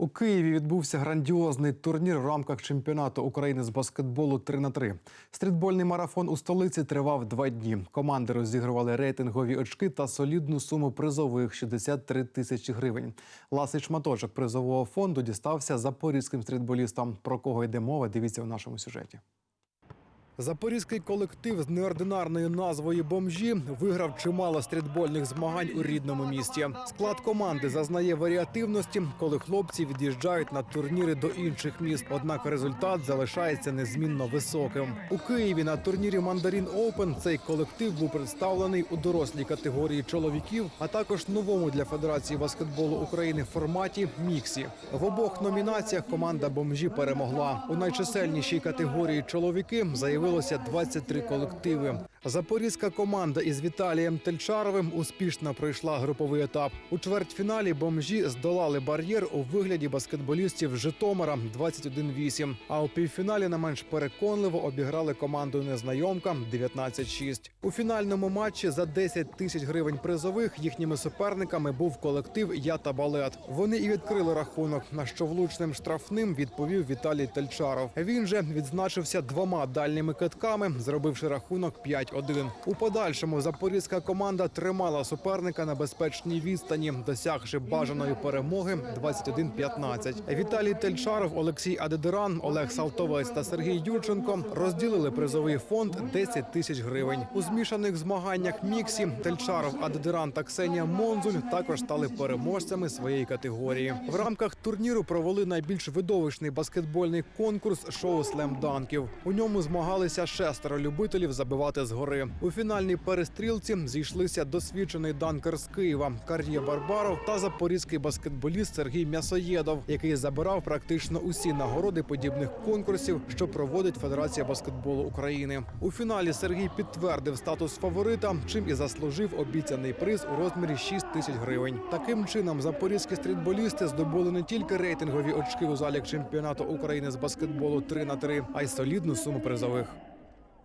У Києві відбувся грандіозний турнір в рамках чемпіонату України з баскетболу 3 на 3 Стрітбольний марафон у столиці тривав два дні. Команди розігрували рейтингові очки та солідну суму призових 63 тисячі гривень. Ласий шматочок призового фонду дістався запорізьким стрітболістам. Про кого йде мова? Дивіться у нашому сюжеті. Запорізький колектив з неординарною назвою бомжі виграв чимало стрітбольних змагань у рідному місті. Склад команди зазнає варіативності, коли хлопці від'їжджають на турніри до інших міст. Однак результат залишається незмінно високим. У Києві на турнірі Мандарін Оупен цей колектив був представлений у дорослій категорії чоловіків, а також новому для Федерації баскетболу України форматі міксі. В обох номінаціях команда бомжі перемогла. У найчисельнішій категорії чоловіки заявилося 23 колективи. Запорізька команда із Віталієм Тельчаровим успішно пройшла груповий етап. У чвертьфіналі бомжі здолали бар'єр у вигляді баскетболістів Житомира 21-8. А у півфіналі не менш переконливо обіграли команду незнайомка 19-6. У фінальному матчі за 10 тисяч гривень призових їхніми суперниками був колектив Я та балет. Вони і відкрили рахунок, на що влучним штрафним відповів Віталій Тельчаров. Він же відзначився двома дальніми китками, зробивши рахунок 5-1. У подальшому запорізька команда тримала суперника на безпечній відстані, досягши бажаної перемоги 21-15. Віталій Тельчаров, Олексій Адедиран, Олег Салтовець та Сергій Юрченко розділили призовий фонд 10 тисяч гривень. У змішаних змаганнях міксі Тельчаров, Адедиран та Ксенія Монзуль також стали переможцями своєї категорії. В рамках турніру провели найбільш видовищний баскетбольний конкурс шоу слем-данків. У ньому змагалися шестеро любителів забивати згори. У фінальній перестрілці зійшлися досвідчений данкер з Києва Кар'є Барбаров та запорізький баскетболіст Сергій М'ясоєдов, який забирав практично усі нагороди подібних конкурсів, що проводить Федерація баскетболу України. У фіналі Сергій підтвердив статус фаворита, чим і заслужив обіцяний приз у розмірі 6 тисяч гривень. Таким чином, запорізькі стрітболісти здобули не тільки рейтингові очки у залі чемпіонату України з баскетболу 3 на 3 а й солідну суму призових.